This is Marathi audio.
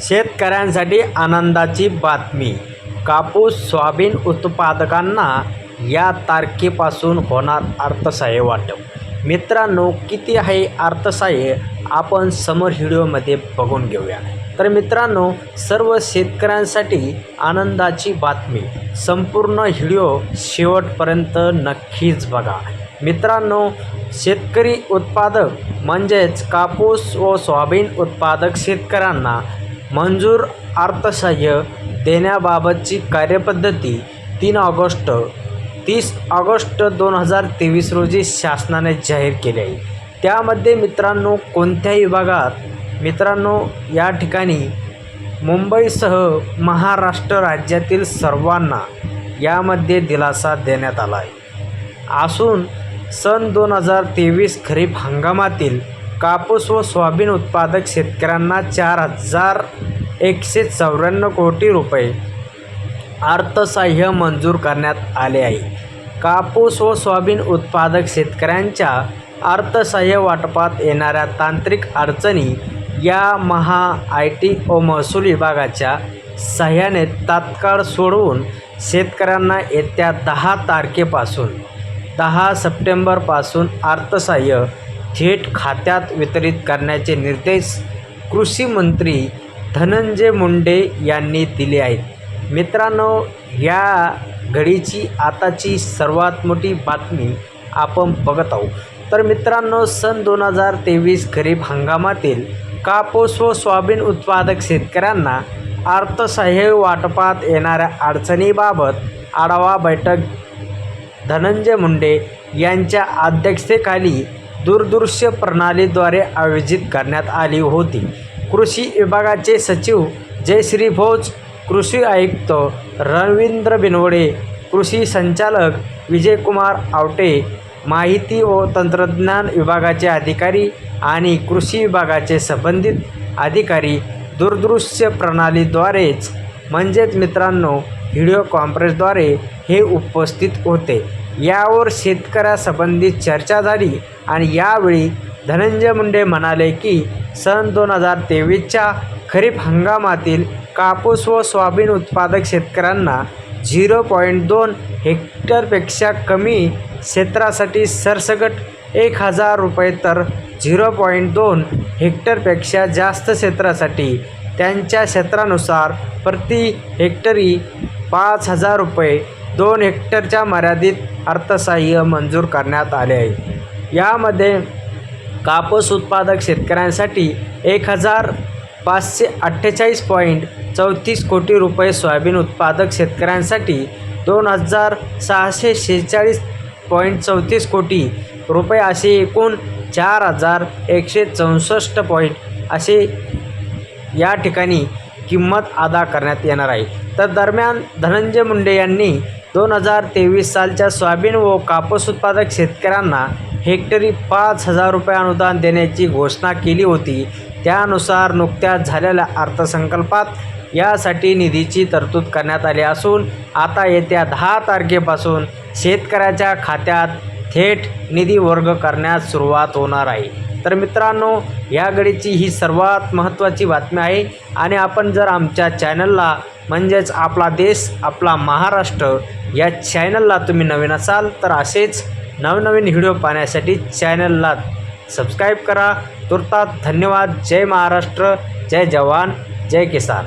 शेतकऱ्यांसाठी आनंदाची बातमी. कापूस सोयाबीन उत्पादकांना या तारखेपासून होणार अर्थसहाय्य वाटप. मित्रांनो किती आहे अर्थसहाय्य? आपण समोर व्हिडिओमध्ये बघून घेऊया. तर मित्रांनो सर्व शेतकऱ्यांसाठी आनंदाची बातमी. संपूर्ण व्हिडिओ शेवटपर्यंत नक्कीच बघा. मित्रांनो शेतकरी उत्पादक म्हणजेच कापूस व सोयाबीन उत्पादक शेतकऱ्यांना मंजूर अर्थसहाय्य देण्याबाबतची कार्यपद्धती तीन ऑगस्ट तीस ऑगस्ट दोन हजार तेवीस रोजी शासनाने जाहीर केली आहे. त्यामध्ये मित्रांनो कोणत्याही विभागात मित्रांनो या ठिकाणी मुंबईसह महाराष्ट्र राज्यातील सर्वांना यामध्ये दिलासा देण्यात आला आहे. असून सन दोन हजार तेवीस खरीप हंगामातील कापूस व सोयाबीन उत्पादक शेतकऱ्यांना चार हजार एकशे चौऱ्याण्णव कोटी रुपये अर्थसहाय्य मंजूर करण्यात आले आहे. कापूस व सोयाबीन उत्पादक शेतकऱ्यांच्या अर्थसहाय्य वाटपात येणाऱ्या तांत्रिक अडचणी या महा आय टी ओ महसूल विभागाच्या सहाय्याने तात्काळ सोडवून शेतकऱ्यांना येत्या दहा तारखेपासून दहा सप्टेंबरपासून अर्थसहाय्य थेट खात्यात वितरित करण्याचे निर्देश कृषी मंत्री धनंजय मुंडे यांनी दिले आहेत. मित्रांनो या घडीची आताची सर्वात मोठी बातमी आपण बघत आहोत. तर मित्रांनो सन दोन हजार तेवीस खरीप हंगामातील कापूस व सोयाबीन उत्पादक शेतकऱ्यांना अर्थसहाय्य वाटपात येणाऱ्या अडचणीबाबत आढावा बैठक धनंजय मुंडे यांच्या अध्यक्षतेखाली दूरदृश्य प्रणालीद्वारे आयोजित करण्यात आली होती. कृषी विभागाचे सचिव जयश्री भोज कृषी आयुक्त रवींद्र बिनवडे कृषी संचालक विजयकुमार आवटे माहिती व तंत्रज्ञान विभागाचे अधिकारी आणि कृषी विभागाचे संबंधित अधिकारी दूरदृश्य प्रणालीद्वारेच म्हणजेच मित्रांनो व्हिडिओ कॉन्फरन्सद्वारे हे उपस्थित होते. यावर शेतकऱ्यासंबंधित चर्चा झाली. आणि यावेळी धनंजय मुंडे म्हणाले की सन दोन हजार तेवीसच्या खरीप हंगामातील कापूस व सोयाबीन उत्पादक शेतकऱ्यांना झिरो पॉईंट दोन हेक्टरपेक्षा कमी क्षेत्रासाठी सरसकट एक हजार रुपये तर झिरो पॉईंट दोन हेक्टरपेक्षा जास्त क्षेत्रासाठी त्यांच्या क्षेत्रानुसार प्रति हेक्टरी पाच हजार रुपये दोन हेक्टरच्या मर्यादित अर्थसहाय्य मंजूर करण्यात आले आहे. यामध्ये कापूस उत्पादक शेतकऱ्यांसाठी एक हजार पाचशे अठ्ठेचाळीस पॉईंट चौतीस कोटी रुपये सोयाबीन उत्पादक शेतकऱ्यांसाठी दोन हजार सहाशे शेहेचाळीस पॉईंट चौतीस कोटी रुपये असे एकूण चार हजार एकशे चौसष्ट पॉईंट असे या ठिकाणी किंमत अदा करण्यात येणार आहे. तर दरम्यान धनंजय मुंडे यांनी दोन हजार तेवीस सालच्या सोयाबीन व कापूस उत्पादक शेतकऱ्यांना हेक्टरी पाच हजार रुपये अनुदान देण्याची घोषणा केली होती. त्यानुसार नुकत्याच झालेल्या अर्थसंकल्पात यासाठी निधीची तरतूद करण्यात आली असून आता येत्या दहा तारखेपासून शेतकऱ्याच्या खात्यात थेट निधी वर्ग करण्यास सुरुवात होणार आहे. तर मित्रांनो या घडीची ही सर्वात महत्त्वाची बातमी आहे आणि आपण जर आमच्या चॅनलला म्हणजेच आपला देश आपला महाराष्ट्र या चॅनलला तुम्ही नवीन असाल तर असेच नवनवीन व्हिडिओ पाहण्यासाठी चॅनलला सबस्क्राईब करा. तुर्तात धन्यवाद. जय महाराष्ट्र. जय जवान. जय किसान.